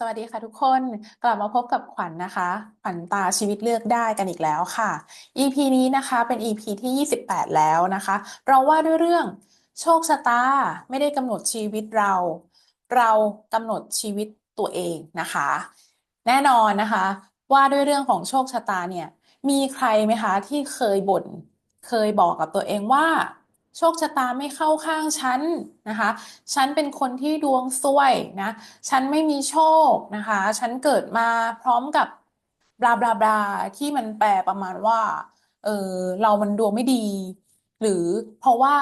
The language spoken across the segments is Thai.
สวัสดีค่ะทุกคนกลับมาพบกับขวัญนะคะขวัญตาชีวิตเลือกได้กันอีกแล้วค่ะ EP นี้นะคะเป็น EP ที่ 28 แล้วนะคะ เราว่าด้วยเรื่องโชคชะตาไม่ได้กำหนดชีวิตเรา เรากำหนดชีวิตตัวเองนะคะ แน่นอนนะคะ ว่าด้วยเรื่องของโชคชะตาเนี่ยมีใครไหมคะที่เคยบ่นเคยบอกกับตัวเองว่า โชคชะตาไม่เข้าข้างฉันนะคะ ฉันเป็นคนที่ดวงซวยนะ ฉันไม่มีโชคนะคะ ฉันเกิดมาพร้อมกับบลาบลาบลาที่มันแปลประมาณว่า เออเรามันดวงไม่ดี หรือเพราะว่า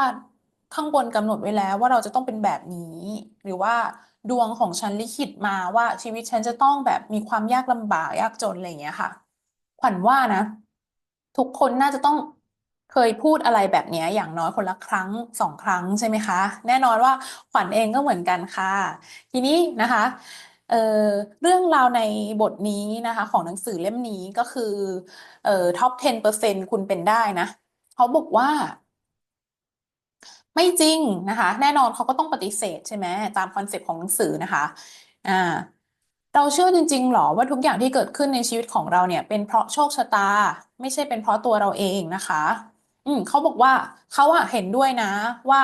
ข้างบนกำหนดไว้แล้วว่าเราจะต้องเป็นแบบนี้ หรือว่าดวงของฉันลิขิตมาว่าชีวิตฉันจะต้องแบบมีความยากลำบากยากจนอะไรอย่างเงี้ยค่ะ ขวัญว่านะ ทุกคนน่าจะต้อง เคยพูดอะไรแบบนี้อย่างน้อยคนละครั้งสองครั้งใช่ไหมคะ แน่นอนว่าขวัญเองก็เหมือนกันค่ะ ทีนี้นะคะเเรื่องราวในบทนี้นะคะ ของหนังสือเล่มนี้ก็คือเอ่อ top 10%คุณเป็นได้นะเขาบอกว่า ไม่จริงนะคะ แน่นอนเขาก็ต้องปฏิเสธใช่ไหมตามคอนเซปต์ของหนังสือนะคะอ่าเราเชื่อจริงๆหรอว่าทุกอย่างที่เกิดขึ้นในชีวิตของเราเนี่ย เป็นเพราะโชคชะตา ไม่ใช่เป็นเพราะตัวเราเองนะคะ อืมเขาบอกว่าเขาอะเห็นด้วยนะว่า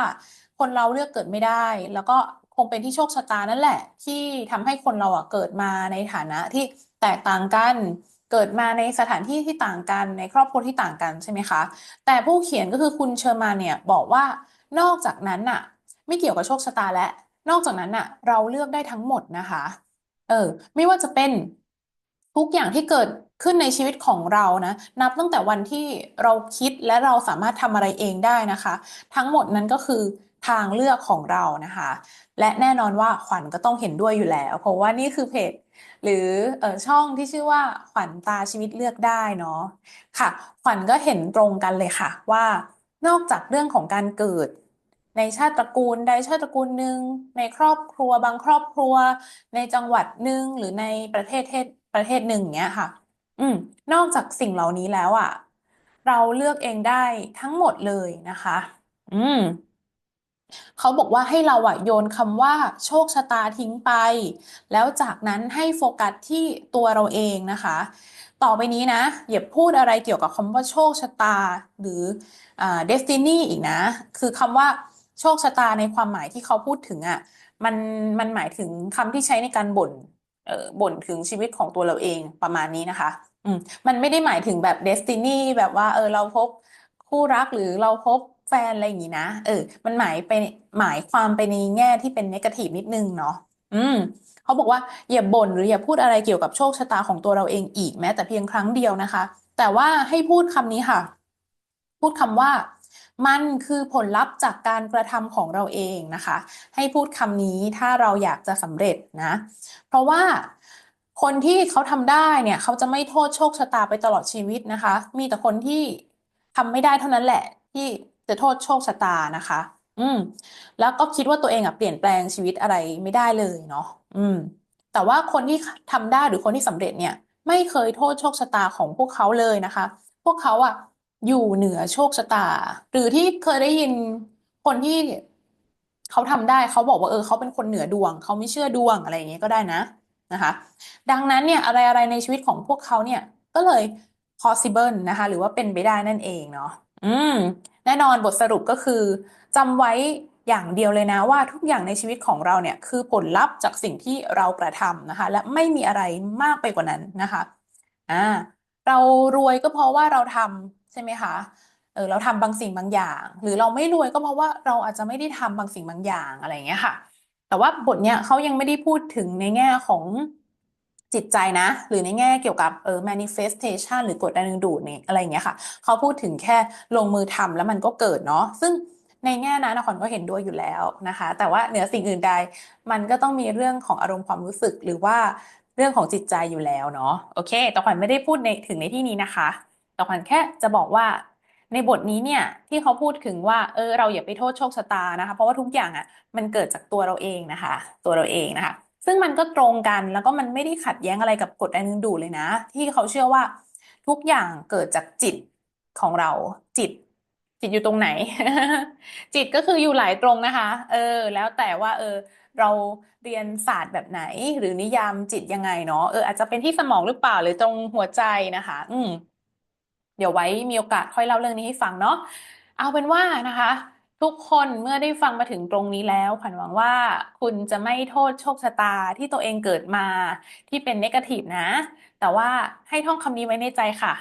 คนเราเลือกเกิดไม่ได้ แล้วก็คงเป็นที่โชคชะตานั่นแหละ ที่ทำให้คนเราอะเกิดมาในฐานะที่แตกต่างกัน เกิดมาในสถานที่ที่ต่างกันในครอบครัวที่ต่างกันใช่ไหมคะ แต่ผู้เขียนก็คือคุณเชอร์มานเนี่ยบอกว่านอกจากนั้นน่ะ ไม่เกี่ยวกับโชคชะตาและ นอกจากนั้นน่ะ เราเลือกได้ทั้งหมดนะคะ เออ ไม่ว่าจะเป็น ทุกอย่างที่เกิดขึ้นในชีวิตของเรานะนับตั้งแต่วันที่เราคิดและเราสามารถทำอะไรเองได้นะคะ ทั้งหมดนั้นก็คือทางเลือกของเรานะคะ และแน่นอนว่าขวัญก็ต้องเห็นด้วยอยู่แล้ว เพราะว่านี่คือเพจหรืออช่องที่ชื่อว่าขวัญตาชีวิตเลือกได้เนาะค่ะ ขวัญก็เห็นตรงกันเลยค่ะว่า นอกจากเรื่องของการเกิด ในชาติตระกูลใดชาติตระกูลหนึ่งในครอบครัวบางครอบครัว ในจังหวัดหนึ่งหรือในประเทศเทศประเทศหนึ่งเนี้ยค่ะ อืม นอกจากสิ่งเหล่านี้แล้วอะ เราเลือกเองได้ทั้งหมดเลยนะคะ อืมเขาบอกว่าให้เราอะโยนคำว่าโชคชะตาทิ้งไป แล้วจากนั้นให้โฟกัสที่ตัวเราเองนะคะ ต่อไปนี้นะ อย่าพูดอะไรเกี่ยวกับคำว่าโชคชะตาหรืออ่า destiny อีกนะ คือคำว่า โชคชะตาในความหมายที่เขาพูดถึงอะมันมันหมายถึงคำที่ใช้ในการบ่นเออบ่นถึงชีวิตของตัวเราเองประมาณนี้นะคะ อืมมันไม่ได้หมายถึงแบบ destiny แบบว่า เออเราพบคู่รักหรือเราพบแฟนอะไรอย่างนี้นะ เออ มันหมายไปหมายความไปในแง่ที่เป็นนกาทีฟนิดนึงเนาะอืมเขาบอกว่าอย่าบ่นหรืออย่าพูดอะไรเกี่ยวกับโชคชะตาของตัวเราเองอีกแม้แต่เพียงครั้งเดียวนะคะ แต่ว่าให้พูดคำนี้ค่ะ พูดคำว่า มันคือผลลัพธ์จากการกระทำของเราเองนะคะ ให้พูดคำนี้ถ้าเราอยากจะสำเร็จนะ เพราะว่าคนที่เขาทำได้เนี่ยเขาจะไม่โทษโชคชะตาไปตลอดชีวิตนะคะ มีแต่คนที่ทำไม่ได้เท่านั้นแหละ ที่จะโทษโชคชะตานะคะ อืม แล้วก็คิดว่าตัวเองอะเปลี่ยนแปลงชีวิตอะไรไม่ได้เลยเนาะอืม แต่ว่าคนที่ทำได้หรือคนที่สำเร็จเนี่ย ไม่เคยโทษโชคชะตาของพวกเขาเลยนะคะ พวกเขาอะ อยู่เหนือโชคชะตา หรือที่เคยได้ยินคนที่เขาทำได้เขาบอกว่าเออเขาเป็นคนเหนือดวง เขาไม่เชื่อดวงอะไรอย่างเงี้ยก็ได้นะนะคะ ดังนั้นเนี่ยอะไรอะไรในชีวิตของพวกเขาเนี่ยก็เลย possible นะคะ หรือว่าเป็นไปได้นั่นเองเนาะอืม แน่นอนบทสรุปก็คือจำไว้อย่างเดียวเลยนะว่าทุกอย่างในชีวิตของเราเนี่ยคือผลลัพธ์จากสิ่งที่เรากระทำนะคะ และไม่มีอะไรมากไปกว่านั้นนะคะอ่าเรารวยก็เพราะว่าเราทำ ใช่ไหมคะเออเราทำบางสิ่งบางอย่าง หรือเราไม่รวยก็เพราะว่าเราอาจจะไม่ได้ทำบางสิ่งบางอย่างอะไรเงี้ยค่ะ แต่ว่าบทเนี้ยเขายังไม่ได้พูดถึงในแง่ของจิตใจนะ หรือในแง่เกี่ยวกับเออ manifestation หรือกฎแรงดึงดูดเนี่ยอะไรเงี้ยค่ะเขาพูดถึงแค่ลงมือทำแล้วมันก็เกิดเนาะซึ่งในแง่นั้นนะขวัญก็เห็นด้วยอยู่แล้วนะคะ แต่ว่าเหนือสิ่งอื่นใดมันก็ต้องมีเรื่องของอารมณ์ความรู้สึกหรือว่าเรื่องของจิตใจอยู่แล้วเนาะโอเคแต่ขวัญไม่ได้พูดในถึงในที่นี้นะคะ แต่ขวัญแค่จะบอกว่าในบทนี้เนี่ยที่เขาพูดถึงว่าเออเราอย่าไปโทษโชคชะตานะคะ เพราะว่าทุกอย่างอะมันเกิดจากตัวเราเองนะคะ ตัวเราเองนะคะ ซึ่งมันก็ตรงกันแล้วก็มันไม่ได้ขัดแย้งอะไรกับกฎแรงดึงดูดเลยนะ ที่เขาเชื่อว่าทุกอย่างเกิดจากจิตของเราจิต จิตอยู่ตรงไหน จิตก็คืออยู่หลายตรงนะคะ เออ แล้วแต่ว่าเออเราเรียนศาสตร์แบบไหน หรือนิยามจิตยังไงเนาะเอออาจจะเป็นที่สมองหรือเปล่าหรือตรงหัวใจนะคะ อืม เดี๋ยวไว้มีโอกาสค่อยเล่าเรื่องนี้ให้ฟังเนาะเอาเป็นว่านะคะ ทุกคนเมื่อได้ฟังมาถึงตรงนี้แล้วขวัญหวังว่าคุณจะไม่โทษโชคชะตาที่ตัวเองเกิดมาที่เป็นเนกาทีฟนะ แต่ว่าให้ท่องคำนี้ไว้ในใจค่ะ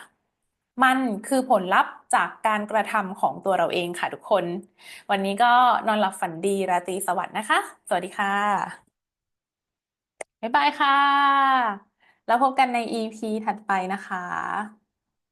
มันคือผลลัพธ์จากการกระทำของตัวเราเองค่ะทุกคน วันนี้ก็นอนหลับฝันดีราตรีสวัสดิ์นะคะ สวัสดีค่ะ บ๊ายบายค่ะ แล้วพบกันใน EP ถัดไปนะคะ